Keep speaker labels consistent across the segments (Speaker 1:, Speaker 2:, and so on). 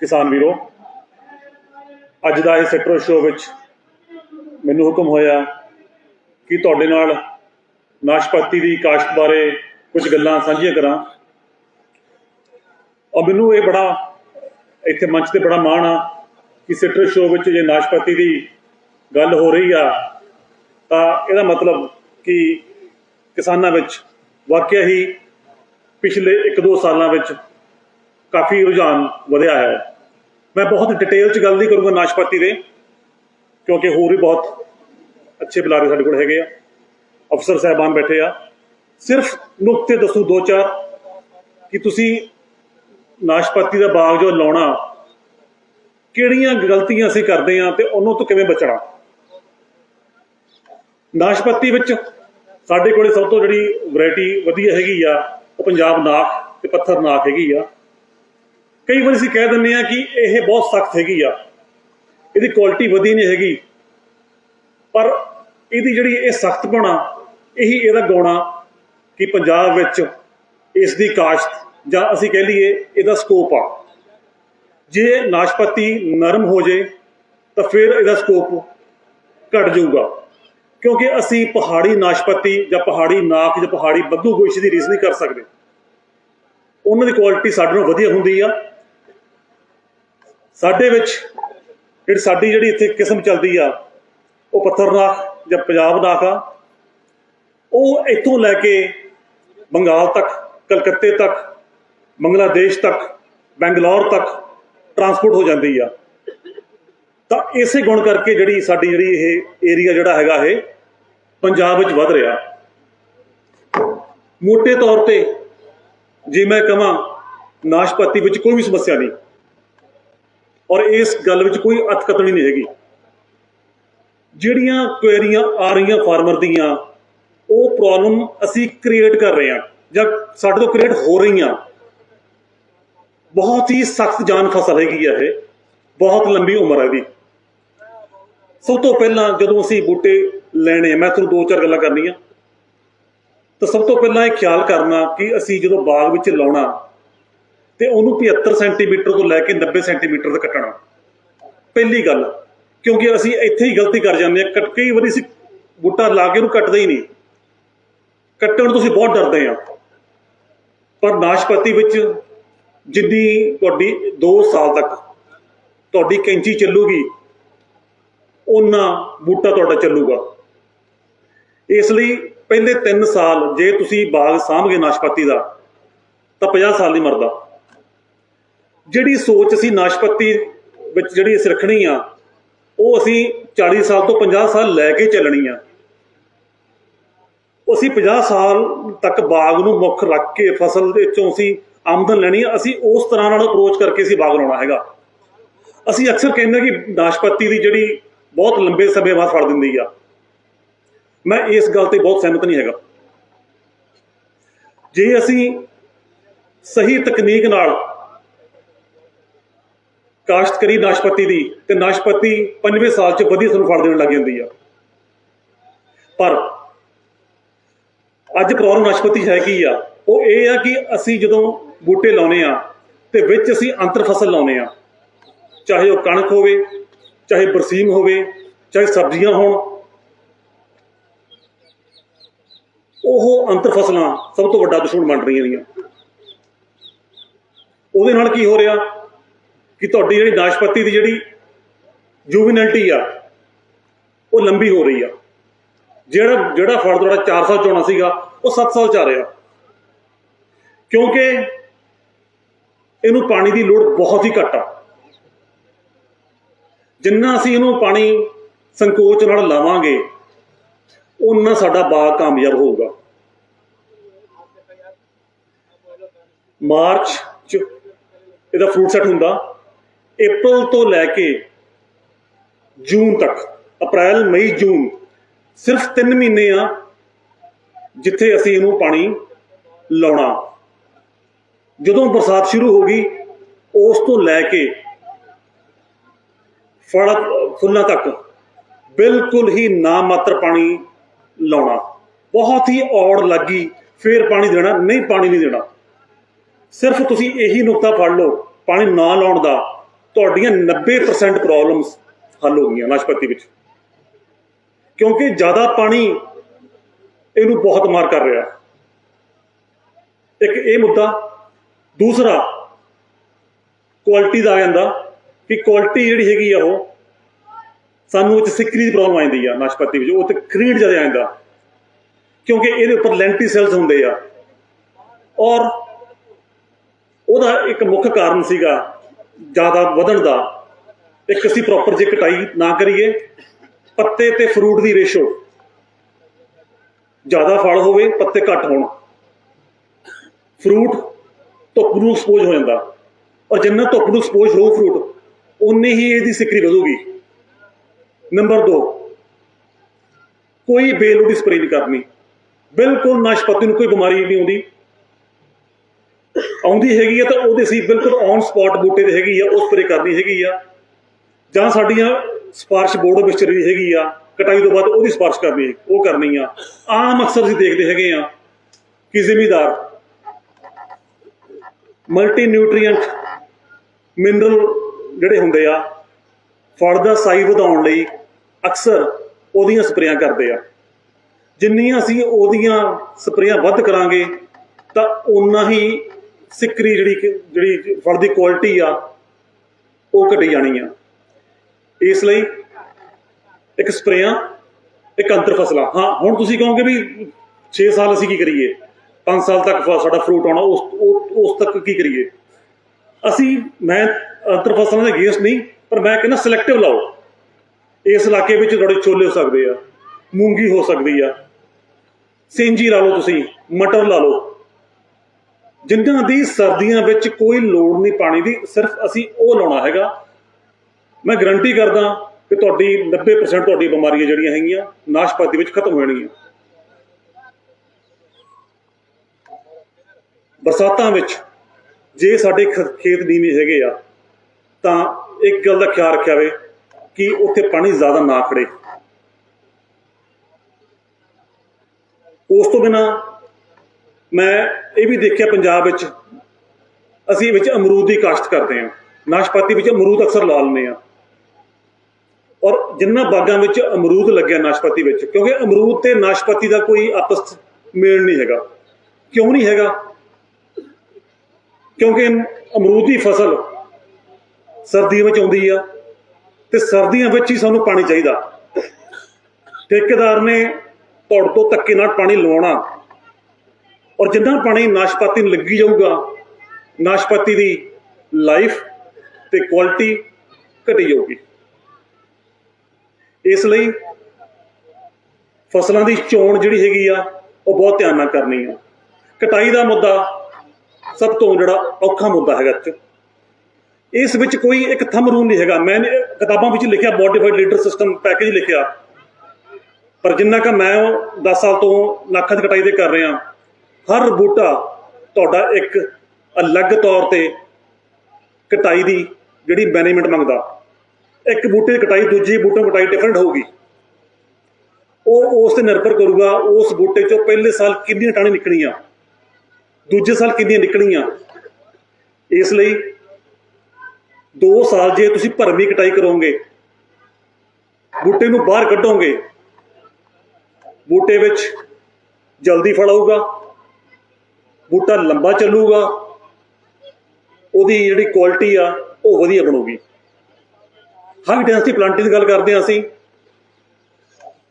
Speaker 1: ਕਿਸਾਨ ਵੀਰੋ, ਅੱਜ ਦਾ ਇਹ ਸੈਕਟਰ ਸ਼ੋਅ ਵਿੱਚ ਮੈਨੂੰ ਹੁਕਮ ਹੋਇਆ ਕਿ ਤੁਹਾਡੇ ਨਾਲ ਨਾਸ਼ਪਾਤੀ ਦੀ ਕਾਸ਼ਤ ਬਾਰੇ ਕੁਝ ਗੱਲਾਂ ਸਾਂਝੀਆਂ ਕਰਾਂ। ਔਰ ਮੈਨੂੰ ਇਹ ਬੜਾ, ਇੱਥੇ ਮੰਚ ਤੇ ਬੜਾ ਮਾਣ ਆ ਕਿ ਸੈਕਟਰ ਸ਼ੋਅ ਵਿੱਚ ਜੇ ਨਾਸ਼ਪਾਤੀ ਦੀ ਗੱਲ ਹੋ ਰਹੀ ਆ, ਤਾਂ ਇਹਦਾ ਮਤਲਬ ਕਿ ਕਿਸਾਨਾਂ ਵਿੱਚ ਵਾਕਿਆ ਹੀ ਪਿਛਲੇ 1-2 ਸਾਲਾਂ ਵਿੱਚ ਕਾਫੀ ਰੁਝਾਨ ਵਧਿਆ ਹੈ। ਮੈਂ ਬਹੁਤ ਡਿਟੇਲ 'ਚ ਗੱਲ ਨਹੀਂ ਕਰੂੰਗਾ, ਨਾਸ਼ਪਾਤੀ ਦੇ, ਕਿਉਂਕਿ ਹੋਰ ਵੀ ਬਹੁਤ ਅੱਛੇ ਬੁਲਾਰੇ ਸਾਡੇ ਕੋਲ ਹੈਗੇ ਆ। ਅਫਸਰ ਸਾਹਿਬਾਨ ਬੈਠੇ ਆ। ਸਿਰਫ ਨੁਕਤੇ ਦੱਸੂ ਦੋ ਚਾਰ, ਕਿ ਤੁਸੀਂ ਨਾਸ਼ਪਾਤੀ ਦਾ ਬਾਗ ਜੋ ਲਾਉਣਾ, ਕਿਹੜੀਆਂ ਗਲਤੀਆਂ ਅਸੀਂ ਕਰਦੇ ਆ ਤੇ ਉਹਨੂੰ ਤੋਂ ਕਿਵੇਂ ਬਚਣਾ? ਨਾਸ਼ਪਾਤੀ ਵਿੱਚ ਸਾਡੇ ਕੋਲੇ ਸਭ ਤੋਂ ਜਿਹੜੀ ਵੈਰਾਈਟੀ ਵਧੀਆ ਹੈਗੀ ਆ, ਉਹ ਪੰਜਾਬ ਨਾਖ ਤੇ ਪੱਥਰ ਨਾਖ ਹੈਗੀ ਆ। ਕਈ ਵਾਰ ਅਸੀਂ ਕਹਿ ਦਿੰਦੇ ਆ ਕਿ ਇਹ ਬਹੁਤ ਸਖਤ ਹੈਗੀ ਆ। ਇਹਦੀ ਕੁਆਲਿਟੀ ਵਧੀ ਨਹੀਂ ਹੈਗੀ। ਪਰ ਇਹਦੀ ਜਿਹੜੀ ਇਹ ਸਖਤ ਬਣਾ ਇਹੀ ਇਹਦਾ ਗੋਣਾ ਕਿ ਪੰਜਾਬ ਵਿੱਚ ਇਸ ਦੀ ਕਾਸ਼ਤ ਜਾਂ ਅਸੀਂ ਕਹਿ ਲਈਏ ਇਹਦਾ ਸਕੋਪ ਆ। ਜੇ ਨਾਸ਼ਪਤੀ ਨਰਮ ਹੋ ਜੇ, ਤਾਂ ਫਿਰ ਇਹਦਾ ਸਕੋਪ ਘਟ ਜਾਊਗਾ। ਕਿਉਂਕਿ ਅਸੀਂ ਪਹਾੜੀ ਨਾਸ਼ਪਤੀ ਜਾਂ ਪਹਾੜੀ ਨਾਕ ਜਾਂ ਪਹਾੜੀ ਬੱਦੂ ਗੋਇਸ਼ ਦੀ ਰੀਸ ਨਹੀਂ ਕਰ ਸਕਦੇ। ਉਹਨਾਂ ਦੀ ਕੁਆਲਿਟੀ ਸਾਡੇ ਨਾਲੋਂ ਵਧੀਆ ਹੁੰਦੀ ਆ। ਸਾਡੇ ਵਿੱਚ ਜਿਹੜੀ ਸਾਡੀ ਜਿਹੜੀ ਇੱਥੇ ਕਿਸਮ ਚੱਲਦੀ ਆ, ਉਹ ਪੱਥਰ ਜਾਂ ਪੰਜਾਬ ਨਾਖ ਆ, ਉਹ ਇੱਥੋਂ ਲੈ ਕੇ ਬੰਗਾਲ ਤੱਕ, ਕਲਕੱਤੇ ਤੱਕ, ਬੰਗਲਾਦੇਸ਼ ਤੱਕ, ਬੈਂਗਲੌਰ ਤੱਕ ਟਰਾਂਸਪੋਰਟ ਹੋ ਜਾਂਦੀ ਆ। ਤਾਂ ਇਸੇ ਗੁਣ ਕਰਕੇ ਜਿਹੜੀ ਸਾਡੀ ਜਿਹੜੀ ਇਹ ਏਰੀਆ ਜਿਹੜਾ ਹੈਗਾ ਇਹ ਪੰਜਾਬ ਵਿੱਚ ਵੱਧ ਰਿਹਾ। ਮੋٹے ਤੌਰ ਤੇ ਜੇ ਮੈਂ ਕਹਾਂ, ਨਾਸ਼ਪਾਤੀ ਵਿੱਚ ਕੋਈ ਵੀ ਸਮੱਸਿਆ ਨਹੀਂ। ਔਰ ਇਸ ਗੱਲ ਵਿੱਚ ਕੋਈ ਅਤਕਤਣੀ ਨਹੀਂ ਹੈਗੀ। ਜਿਹੜੀਆਂ ਕੁਐਰੀਆਂ ਆ ਰਹੀਆਂ ਫਾਰਮਰ ਦੀਆਂ, ਉਹ ਪ੍ਰੋਬਲਮ ਅਸੀਂ ਕ੍ਰੀਏਟ ਕਰ ਰਹੇ ਹਾਂ ਜਾਂ ਸਾਡੇ ਤੋਂ ਕ੍ਰੀਏਟ ਹੋ ਰਹੀਆਂ। ਬਹੁਤ ਹੀ ਸਖਤ ਜਾਨ ਫਸਲ ਹੈਗੀ ਆ ਇਹ। ਬਹੁਤ ਲੰਬੀ ਉਮਰ ਹੈ ਇਹਦੀ। ਸਭ ਤੋਂ ਪਹਿਲਾਂ ਜਦੋਂ ਅਸੀਂ ਬੂਟੇ ਲੈਣੇ ਮੈਂ ਤੁਹਾਨੂੰ ਦੋ ਚਾਰ ਗੱਲਾਂ ਕਰਨੀਆਂ। ਤਾਂ ਸਭ ਤੋਂ ਪਹਿਲਾਂ ਇਹ ਖਿਆਲ ਕਰਨਾ ਕਿ ਅਸੀਂ ਜਦੋਂ ਬਾਗ ਵਿੱਚ ਲਾਉਣਾ ਤੇ ਉਹਨੂੰ 75 ਸੈਂਟੀਮੀਟਰ ਤੋਂ ਲੈ ਕੇ 90 ਸੈਂਟੀਮੀਟਰ ਤੱਕ ਕੱਟਣਾ। ਪਹਿਲੀ ਗੱਲ, ਕਿਉਂਕਿ ਅਸੀਂ ਇੱਥੇ ਹੀ ਗਲਤੀ ਕਰ ਜਾਂਦੇ ਆ ਕੱਟ, ਕਈ ਵਾਰੀ ਅਸੀਂ ਬੂਟਾ ਲਾ ਕੇ ਉਹਨੂੰ ਕੱਟਦੇ ਹੀ ਨਹੀਂ। ਕੱਟਣ ਤੋਂ ਅਸੀਂ ਬਹੁਤ ਡਰਦੇ ਆ। ਪਰ ਨਾਸ਼ਪਤੀ ਵਿੱਚ ਜਿੰਨੀ ਤੁਹਾਡੀ 2 ਸਾਲ ਤੱਕ ਤੁਹਾਡੀ ਕੈਂਚੀ ਚੱਲੂਗੀ ਉਹਨਾਂ ਬੂਟਾ ਤੁਹਾਡਾ ਚੱਲੂਗਾ। ਇਸ ਲਈ ਪਹਿਲੇ 3 ਸਾਲ ਜੇ ਤੁਸੀਂ ਬਾਗ ਸਾਂਭ ਸਾਂਭਗੇ ਨਾਸ਼ਪਤੀ ਦਾ, ਤਾਂ 50 ਸਾਲ ਨਹੀਂ ਮਰਦਾ। ਜਿਹੜੀ ਸੋਚ ਅਸੀਂ ਨਾਸ਼ਪਤੀ ਵਿੱਚ ਜਿਹੜੀ ਅਸੀਂ ਰੱਖਣੀ ਆ, ਉਹ ਅਸੀਂ 40 ਸਾਲ ਤੋਂ 50 ਸਾਲ ਲੈ ਕੇ ਚੱਲਣੀ ਆ। ਅਸੀਂ 50 ਸਾਲ ਤੱਕ ਬਾਗ ਨੂੰ ਮੁੱਖ ਰੱਖ ਕੇ ਫਸਲ ਦੇ ਵਿੱਚੋਂ ਅਸੀਂ ਆਮਦਨ ਲੈਣੀ ਆ, ਅਸੀਂ ਉਸ ਤਰ੍ਹਾਂ ਨਾਲ ਅਪਰੋਚ ਕਰਕੇ ਅਸੀਂ ਬਾਗ ਲਾਉਣਾ ਹੈਗਾ। ਅਸੀਂ ਅਕਸਰ ਕਹਿੰਦੇ ਕਿ ਨਾਸ਼ਪਤੀ ਦੀ ਜਿਹੜੀ ਬਹੁਤ ਲੰਬੇ ਸਮੇਂ ਬਾਅਦ ਫੜ ਦਿੰਦੀ ਆ। ਮੈਂ ਇਸ ਗੱਲ ਤੇ ਬਹੁਤ ਸਹਿਮਤ ਨਹੀਂ ਹੈਗਾ। ਜੇ ਅਸੀਂ ਸਹੀ ਤਕਨੀਕ ਨਾਲ ਕਾਸ਼ਤ ਕਰੀ ਨਾਸ਼ਪਤੀ ਦੀ ਤੇ ਨਾਸ਼ਪਤੀ ਪੰਜਵੇਂ ਸਾਲ ਚ ਵਧੀਆ ਸਾਨੂੰ ਫਲ ਦੇਣ ਲੱਗ ਜਾਂਦੀ ਆ। ਪਰ ਅੱਜ ਪ੍ਰੋਬਲਮ ਨਾਸ਼ਪਤੀ ਹੈ ਕੀ ਆ? ਉਹ ਇਹ ਆ ਕਿ ਅਸੀਂ ਜਦੋਂ ਬੂਟੇ ਲਾਉਨੇ ਆ ਤੇ ਵਿੱਚ ਅਸੀਂ ਅੰਤਰ ਫਸਲ ਲਾਉਨੇ ਆ। ਚਾਹੇ ਉਹ ਕਣਕ ਹੋਵੇ, ਚਾਹੇ ਬਰਸੀਮ ਹੋਵੇ, ਚਾਹੇ ਸਬਜ਼ੀਆਂ ਹੋਣ, ਉਹ ਅੰਤਰ ਫਸਲਾਂ ਸਭ ਤੋਂ ਵੱਡਾ ਦੁਸ਼ਮਣ ਬਣ ਰਹੀਆਂ ਨੇ। ਉਹਦੇ ਨਾਲ ਕੀ ਹੋ ਰਿਹਾ? ਕਿ ਤੁਹਾਡੀ ਜਿਹੜੀ ਨਾਸ਼ਪਤੀ ਦੀ ਜਿਹੜੀ ਜੂਵਿਨੈਲਿਟੀ ਆ, ਉਹ ਲੰਬੀ ਹੋ ਰਹੀ ਆ। ਜਿਹੜਾ ਜਿਹੜਾ ਫਲ ਤੁਹਾਡਾ 4 ਸਾਲ ਚ ਆਉਣਾ ਸੀਗਾ, ਉਹ 7 ਸਾਲ ਚ ਆ ਰਿਹਾ। ਕਿਉਂਕਿ ਇਹਨੂੰ ਪਾਣੀ ਦੀ ਲੋੜ ਬਹੁਤ ਹੀ ਘੱਟ ਆ। ਜਿੰਨਾ ਅਸੀਂ ਇਹਨੂੰ ਪਾਣੀ ਸੰਕੋਚ ਨਾਲ ਲਾਵਾਂਗੇ ਉਨਾ ਸਾਡਾ ਬਾਗ ਕਾਮਯਾਬ ਹੋਊਗਾ। ਮਾਰਚ ਚ ਇਹਦਾ ਫਰੂਟ ਸੈੱਟ ਹੁੰਦਾ। ਅਪ੍ਰੈਲ ਤੋਂ ਲੈ ਕੇ ਜੂਨ ਤੱਕ ਅਪ੍ਰੈਲ ਮਈ ਜੂਨ ਸਿਰਫ 3 ਮਹੀਨੇ ਆ ਜਿੱਥੇ ਅਸੀਂ ਇਹਨੂੰ ਪਾਣੀ ਲਾਉਣਾ। ਜਦੋਂ ਬਰਸਾਤ ਸ਼ੁਰੂ ਹੋ ਗਈ, ਉਸ ਤੋਂ ਲੈ ਕੇ ਫਲ, ਫੁੱਲਾਂ ਤੱਕ ਬਿਲਕੁਲ ਹੀ ਨਾ ਮਾਤਰ ਪਾਣੀ ਲਾਉਣਾ। ਬਹੁਤ ਹੀ ਔੜ ਲੱਗੀ, ਫੇਰ ਪਾਣੀ ਦੇਣਾ, ਨਹੀਂ ਪਾਣੀ ਨਹੀਂ ਦੇਣਾ। ਸਿਰਫ ਤੁਸੀਂ ਇਹੀ ਨੁਕਤਾ ਫੜ ਲਓ, ਪਾਣੀ ਨਾ ਲਾਉਣ ਦਾ। ਤੁਹਾਡੀਆਂ 90% ਪ੍ਰੋਬਲਮਸ ਹੱਲ ਹੋ ਗਈਆਂ ਨਾਸ਼ਪਤੀ ਵਿੱਚ। ਕਿਉਂਕਿ ਜ਼ਿਆਦਾ ਪਾਣੀ ਇਹਨੂੰ ਬਹੁਤ ਮਾਰ ਕਰ ਰਿਹਾ। ਇੱਕ ਇਹ ਮੁੱਦਾ, ਦੂਸਰਾ ਕੁਆਲਿਟੀ ਦਾ ਆ ਜਾਂਦਾ ਕਿ ਕੁਆਲਿਟੀ ਜਿਹੜੀ ਹੈਗੀ ਆ ਉਹ ਸਾਨੂੰ ਉਹ 'ਚ ਸਿੱਕਰੀ ਦੀ ਪ੍ਰੋਬਲਮ ਆਉਂਦੀ ਆ ਨਾਸ਼ਪਤੀ ਵਿੱਚ, ਉਹ ਤੇ ਕਰੀਡ ਜ਼ਿਆਦਾ ਆ ਜਾਂਦਾ। ਕਿਉਂਕਿ ਇਹਦੇ ਉੱਪਰ ਲੈਂਟੀ ਸੈਲਸ ਹੁੰਦੇ ਆ। ਔਰ ਉਹਦਾ ਇੱਕ ਮੁੱਖ ਕਾਰਨ ਸੀਗਾ ਜ਼ਿਆਦਾ ਵਧਣ ਦਾ ਇੱਕ ਅਸੀਂ ਪ੍ਰੋਪਰ ਜੇ ਕਟਾਈ ਨਾ ਕਰੀਏ, ਪੱਤੇ ਤੇ ਫਰੂਟ ਦੀ ਰੇਸ਼ੋ ਜ਼ਿਆਦਾ ਫਲ ਹੋਵੇ, ਪੱਤੇ ਘੱਟ ਹੋਣ। ਫਰੂਟ ਧੁੱਪ ਨੂੰ ਐਕਸਪੋਜ਼ ਹੋ ਜਾਂਦਾ। ਔਰ ਜਿੰਨਾ ਧੁੱਪ ਨੂੰ ਐਕਸਪੋਜ਼ ਹੋਊ ਫਰੂਟ ਉਨੀ ਹੀ ਇਹਦੀ ਸਿਕਰੀ ਵਧੂਗੀ। ਨੰਬਰ 2 ਕੋਈ ਬੇਲੋੜੀ ਸਪਰੇਅ ਨਹੀਂ ਕਰਨੀ। ਬਿਲਕੁਲ ਨਾਸ਼ਪਾਤੀ ਨੂੰ ਕੋਈ ਬਿਮਾਰੀ ਨਹੀਂ ਆਉਂਦੀ। ਆਉਂਦੀ ਹੈਗੀ ਆ ਤਾਂ ਉਹਦੇ ਸੀ ਬਿਲਕੁਲ ਔਨ ਸਪੌਟ ਬੂਟੇ ਤੇ ਹੈਗੀ ਆ ਉਹ ਸਪਰੇਅ ਕਰਨੀ ਹੈਗੀ ਆ। ਜਾਂ ਸਾਡੀਆਂ ਸਪਾਰਸ਼ ਬੋਰਡ ਵਿੱਚ ਜਿਹੜੀ ਹੈਗੀ ਆ, ਕਟਾਈ ਤੋਂ ਬਾਅਦ ਉਹਦੀ ਸਪਾਰਸ਼ ਕਰਨੀ ਉਹ ਕਰਨੀ ਆ। ਆਮ ਅਕਸਰ ਅਸੀਂ ਦੇਖਦੇ ਹੈਗੇ ਆ ਕਿ ਜ਼ਿਮੀਦਾਰ ਮਲਟੀ ਨਿਊਟ੍ਰੀਐਂਟ ਮਿਨਰਲ ਜਿਹੜੇ ਹੁੰਦੇ ਆ, ਫਲ ਦਾ ਸਾਈਜ਼ ਵਧਾਉਣ ਲਈ ਅਕਸਰ ਉਹਦੀਆਂ ਸਪਰੇਆਂ ਕਰਦੇ ਆ। ਜਿੰਨੀਆਂ ਅਸੀਂ ਉਹਦੀਆਂ ਸਪਰੇਆਂ ਵੱਧ ਕਰਾਂਗੇ, ਤਾਂ ਉਨਾ ਹੀ ਸਿੱਕਰੀ ਜਿਹੜੀ ਜਿਹੜੀ ਫਲ ਦੀ ਕੁਆਲਿਟੀ ਆ, ਉਹ ਘਟੀ ਜਾਣੀ ਆ। ਇਸ ਲਈ ਇੱਕ ਸਪਰੇਆਂ, ਇੱਕ ਅੰਤਰ ਫਸਲਾਂ। ਹਾਂ, ਹੁਣ ਤੁਸੀਂ ਕਹੋਗੇ ਵੀ 6 ਸਾਲ ਅਸੀਂ ਕੀ ਕਰੀਏ? 5 ਸਾਲ ਤੱਕ ਸਾਡਾ ਫਰੂਟ ਆਉਣਾ, ਉਸ ਉਸ ਤੱਕ ਕੀ ਕਰੀਏ? ਅਸੀਂ ਮੈਂ ਅੰਤਰ ਫਸਲਾਂ ਦੇ ਅਗੇਂਸਟ ਨਹੀਂ, ਪਰ ਮੈਂ ਕਹਿੰਦਾ ਸਿਲੈਕਟਿਵ ਲਾਓ। ਇਸ ਇਲਾਕੇ ਵਿੱਚ ਤੁਹਾਡੇ ਛੋਲੇ ਹੋ ਸਕਦੇ ਆ, ਮੂੰਗੀ ਹੋ ਸਕਦੀ ਆ। ਸਿੰਜੀ ਲਾ ਲਓ ਤੁਸੀਂ, ਮਟਰ ਲਾ ਲਓ। ਜਿਨ੍ਹਾਂ ਦੀ ਸਰਦੀਆਂ ਵਿੱਚ ਕੋਈ ਲੋੜ ਨਹੀਂ ਪਾਣੀ ਦੀ, ਸਿਰਫ ਅਸੀਂ ਉਹ ਲਾਉਣਾ ਹੈਗਾ। ਮੈਂ ਗਰੰਟੀ ਕਰਦਾ ਕਿ ਤੁਹਾਡੀ 90% ਤੁਹਾਡੀ ਬਿਮਾਰੀਆਂ ਜਿਹੜੀਆਂ ਹੈਗੀਆਂ, ਨਾਸ਼ਪਾਤੀ ਵਿੱਚ ਖਤਮ ਹੋ ਜਾਣਗੀਆਂ। ਬਰਸਾਤਾਂ ਵਿੱਚ ਜੇ ਸਾਡੇ ਖ- ਖੇਤ ਨੀਵੇਂ ਹੈਗੇ ਆ, ਤਾਂ ਇੱਕ ਗੱਲ ਦਾ ਖਿਆਲ ਰੱਖਿਆ ਵੇ ਕਿ ਉੱਥੇ ਪਾਣੀ ਜ਼ਿਆਦਾ ਨਾ ਖੜੇ ਉਸ ਤੋਂ ਬਿਨਾ ਮੈਂ ਇਹ ਵੀ ਦੇਖਿਆ ਪੰਜਾਬ ਵਿੱਚ, ਅਸੀਂ ਵਿੱਚ ਅਮਰੂਦ ਦੀ ਕਾਸ਼ਤ ਕਰਦੇ ਹਾਂ। ਨਾਸ਼ਪਾਤੀ ਵਿੱਚ ਅਮਰੂਦ ਅਕਸਰ ਲਾ ਲੈਂਦੇ ਹਾਂ ਔਰ ਜਿੰਨਾ ਬਾਗਾਂ ਵਿੱਚ ਅਮਰੂਦ ਲੱਗਿਆ ਨਾਸ਼ਪਾਤੀ ਵਿੱਚ, ਕਿਉਂਕਿ ਅਮਰੂਦ ਤੇ ਨਾਸ਼ਪਾਤੀ ਦਾ ਕੋਈ ਆਪਸ ਮੇਲ ਨਹੀਂ ਹੈਗਾ। ਕਿਉਂ ਨਹੀਂ ਹੈਗਾ? ਕਿਉਂਕਿ ਅਮਰੂਦ ਦੀ ਫਸਲ ਸਰਦੀਆਂ ਵਿੱਚ ਆਉਂਦੀ ਆ ਤੇ ਸਰਦੀਆਂ ਵਿੱਚ ਹੀ ਸਾਨੂੰ ਪਾਣੀ ਚਾਹੀਦਾ। ਠੇਕੇਦਾਰ ਨੇ ਤੁਹਾਡੇ ਤੋਂ ਧੱਕੇ ਨਾਲ ਪਾਣੀ ਲਵਾਉਣਾ। ਔਰ ਜਿੰਨਾ ਪਾਣੀ ਨਾਸ਼ਪਾਤੀ ਨੂੰ ਲੱਗੀ ਜਾਊਗਾ, ਨਾਸ਼ਪਾਤੀ ਦੀ ਲਾਈਫ ਤੇ ਕੁਆਲਿਟੀ ਘਟੀ ਜਾਊਗੀ। ਇਸ ਲਈ ਫਸਲਾਂ ਦੀ ਚੋਣ ਜਿਹੜੀ ਹੈਗੀ ਆ, ਉਹ ਬਹੁਤ ਧਿਆਨ ਨਾਲ ਕਰਨੀ ਆ। ਕਟਾਈ ਦਾ ਮੁੱਦਾ ਸਭ ਤੋਂ ਜਿਹੜਾ ਔਖਾ ਮੁੱਦਾ ਹੈਗਾ ਚ ਇਸ ਵਿੱਚ ਕੋਈ ਇੱਕ ਥੰਮ ਰੂਲ ਨਹੀਂ ਹੈਗਾ। ਮੈਂ ਕਿਤਾਬਾਂ ਵਿੱਚ ਲਿਖਿਆ ਮੋਡੀਫਾਈਡ ਲੀਡਰ ਸਿਸਟਮ ਪੈਕੇਜ ਲਿਖਿਆ। ਪਰ ਜਿੰਨਾ ਕਿ ਮੈਂ 10 ਸਾਲ ਤੋਂ ਲੱਖਾਂ ਦੀ ਕਟਾਈ ਤੇ ਕਰ ਰਿਹਾ ਹਰ ਬੂਟਾ ਤੁਹਾਡਾ ਇੱਕ ਅਲੱਗ ਤੌਰ ਤੇ ਕਟਾਈ ਦੀ ਜਿਹੜੀ ਮੈਨੇਜਮੈਂਟ ਮੰਗਦਾ। ਇੱਕ ਬੂਟੇ ਦੀ ਕਟਾਈ, ਦੂਜੀ ਬੂਟੇ ਦੀ ਕਟਾਈ ਡਿਫਰੈਂਟ ਹੋਊਗੀ। ਉਹ ਉਸ ਤੇ ਨਿਰਭਰ ਕਰੂਗਾ, ਉਸ ਬੂਟੇ ਚੋਂ ਪਹਿਲੇ ਸਾਲ ਕਿੰਨੀਆਂ ਟਾਣੀ ਨਿਕਲੀਆਂ, ਦੂਜੇ ਸਾਲ ਕਿੰਨੀਆਂ ਨਿਕਲੀਆਂ। ਇਸ ਲਈ 2 ਸਾਲ ਜੇ ਤੁਸੀਂ ਭਰਵੀਂ ਕਟਾਈ ਕਰੋਗੇ, ਬੂਟੇ ਨੂੰ ਬਾਹਰ ਕੱਢੋਗੇ, ਬੂਟੇ ਵਿੱਚ ਜਲਦੀ ਫਲ ਆਊਗਾ। ਬੂਟਾ ਲੰਬਾ ਚੱਲੂਗਾ, ਉਹਦੀ ਜਿਹੜੀ ਕੁਆਲਿਟੀ ਆ, ਉਹ ਵਧੀਆ ਬਣੂਗੀ। ਹਾਈ ਡੈਂਸਿਟੀ ਪਲਾਂਟਿੰਗ ਦੀ ਗੱਲ ਕਰਦੇ ਹਾਂ ਅਸੀਂ।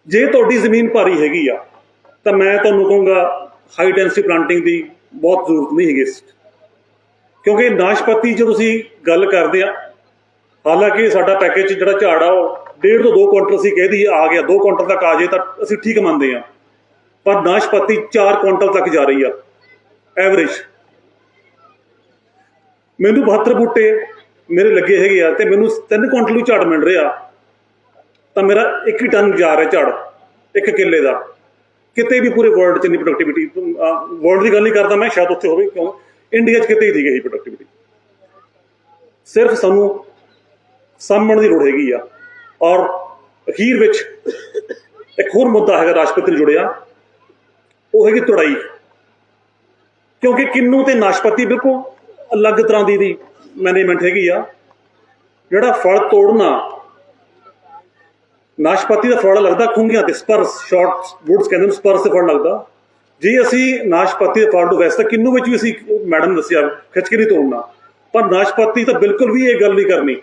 Speaker 1: ਜੇ ਤੁਹਾਡੀ ਜ਼ਮੀਨ ਭਾਰੀ ਹੈਗੀ ਆ, ਤਾਂ ਮੈਂ ਤੁਹਾਨੂੰ ਕਹੂੰਗਾ ਹਾਈ ਡੈਂਸਿਟੀ ਪਲਾਂਟਿੰਗ ਦੀ ਬਹੁਤ ਜ਼ਰੂਰਤ ਨਹੀਂ ਹੈਗੀ ਇਸ ਕਿਉਂਕਿ ਨਾਸ਼ਪਾਤੀ ਜੇ ਤੁਸੀਂ ਗੱਲ ਕਰਦੇ ਆ, ਹਾਲਾਂਕਿ ਸਾਡਾ ਪੈਕੇਜ ਜਿਹੜਾ ਝਾੜ ਆ, ਉਹ ਡੇਢ ਤੋਂ 2 ਕੁਇੰਟਲ ਅਸੀਂ ਕਹਿਦੀ ਆ ਗਿਆ 2 ਕੁਇੰਟਲ ਤੱਕ ਆ ਜੇ ਤਾਂ ਅਸੀਂ ਠੀਕ ਮੰਨਦੇ ਆ ਪਰ ਨਾਸ਼ਪਤੀ 4 ਕੁਇੰਟਲ ਤੱਕ ਜਾ ਰਹੀ ਆ। ਐਵਰੇਜ ਮੈਨੂੰ 72 ਬੂਟੇ ਮੇਰੇ ਲੱਗੇ ਹੈਗੇ ਆ ਤੇ ਮੈਨੂੰ 3 ਕੁਇੰਟਲ ਨੂੰ ਝਾੜ ਮਿਲ ਰਿਹਾ। ਤਾਂ ਮੇਰਾ 1 ਟਨ ਜਾ ਰਿਹਾ ਝਾੜ, ਇੱਕ ਕਿੱਲੇ ਦਾ। ਕਿਤੇ ਵੀ ਪੂਰੇ ਵਰਲਡ 'ਚ ਨਹੀਂ ਪ੍ਰੋਡਕਟਿਵਿਟੀ ਵਰਲਡ ਦੀ ਗੱਲ ਨਹੀਂ ਕਰਦਾ ਮੈਂ, ਸ਼ਾਇਦ ਉੱਥੇ ਹੋਵੇ, ਕਿਉਂ? ਇੰਡੀਆ 'ਚ ਕਿਤੇ ਹੀ ਨਹੀਂ ਗਈ ਪ੍ਰੋਡਕਟਿਵਿਟੀ ਸਿਰਫ ਸਾਨੂੰ ਸਾਂਭਣ ਦੀ ਲੋੜ ਹੈਗੀ ਆ। ਔਰ ਅਖੀਰ ਵਿੱਚ ਇੱਕ ਹੋਰ ਮੁੱਦਾ ਹੈਗਾ ਰਾਸ਼ਟਰਪਤੀ ਨਾਲ ਜੁੜਿਆ। ਉਹ ਹੈਗੀ ਤੁੜਾਈ। ਕਿਉਂਕਿ ਕਿੰਨੂ ਤੇ ਨਾਸ਼ਪਤੀ ਬਿਲਕੁਲ ਅਲੱਗ ਤਰ੍ਹਾਂ ਦੀ ਦੀ ਮੈਨੇਜਮੈਂਟ ਹੈਗੀ ਆ। ਜਿਹੜਾ ਫਲ ਤੋੜਨਾ, ਨਾਸ਼ਪਾਤੀ ਦਾ ਫਲ ਲੱਗਦਾ ਖੁੰਗੀਆਂ ਤੇ, ਸਪਰਸ ਸ਼ਾਰਟ ਵੁੱਡਸ ਕਹਿੰਦੇ ਨੇ, ਸਪਰਸ ਤੇ ਫਲ ਲੱਗਦਾ। ਜੇ ਅਸੀਂ ਨਾਸ਼ਪਾਤੀ ਦੇ ਫਲ ਨੂੰ, ਵੈਸੇ ਤਾਂ ਕਿੰਨੂ ਵਿੱਚ ਵੀ ਅਸੀਂ ਮੈਡਮ ਨੇ ਦੱਸਿਆ ਖਿੱਚ ਕੇ ਨਹੀਂ ਤੋੜਨਾ। ਪਰ ਨਾਸ਼ਪਾਤੀ ਤਾਂ ਬਿਲਕੁਲ ਵੀ ਇਹ ਗੱਲ ਨਹੀਂ ਕਰਨੀ।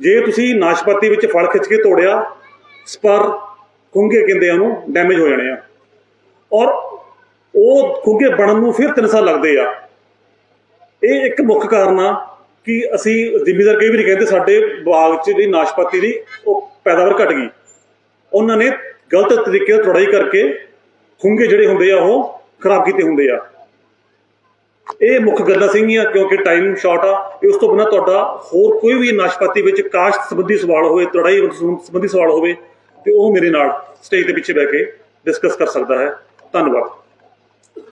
Speaker 1: ਜੇ ਤੁਸੀਂ ਨਾਸ਼ਪਾਤੀ ਵਿੱਚ ਫਲ ਖਿੱਚ ਕੇ ਤੋੜਿਆ, ਸਪਰ ਖੁੰਗੇ ਕਹਿੰਦੇ ਉਹਨੂੰ ਡੈਮੇਜ ਹੋ ਜਾਣੇ ਆ। ਔਰ ਉਹ ਖੁੰਗੇ ਬਣਨ ਨੂੰ ਫਿਰ 3 ਸਾਲ ਲੱਗਦੇ ਆ। ਇਹ ਇੱਕ ਮੁੱਖ ਕਾਰਨ ਆ ਕਿ ਅਸੀਂ ਜ਼ਿਮੀਦਾਰ ਕਈ ਵੀ ਨਹੀਂ ਕਹਿੰਦੇ ਸਾਡੇ ਬਾਗ 'ਚ ਜਿਹੜੀ ਨਾਸ਼ਪਾਤੀ ਦੀ ਉਹ ਪੈਦਾਵਾਰ ਘਟ ਗਈ। ਉਹਨਾਂ ਨੇ ਗਲਤ ਤਰੀਕੇ ਨਾਲ ਤੁੜਾਈ ਕਰਕੇ ਖੁੰਗੇ ਜਿਹੜੇ ਹੁੰਦੇ ਆ, ਉਹ ਖਰਾਬ ਕੀਤੇ ਹੁੰਦੇ ਆ। ਇਹ ਮੁੱਖ ਗੱਲਾਂ ਸੀਗੀਆਂ ਕਿਉਂਕਿ ਟਾਈਮ ਸ਼ਾਰਟ ਆ। ਇਹ ਉਸ ਤੋਂ ਬਿਨਾਂ ਤੁਹਾਡਾ ਹੋਰ ਕੋਈ ਵੀ ਨਾਸ਼ਪਾਤੀ ਵਿੱਚ ਕਾਸ਼ਤ ਸੰਬੰਧੀ ਸਵਾਲ ਹੋਵੇ ਤੁੜਾਈ ਸੰਬੰਧੀ ਸਵਾਲ ਹੋਵੇ, ਤੇ ਉਹ ਮੇਰੇ ਨਾਲ ਸਟੇਜ ਦੇ ਪਿੱਛੇ ਬਹਿ ਕੇ ਡਿਸਕਸ ਕਰ ਸਕਦਾ ਹੈ। ਧੰਨਵਾਦ।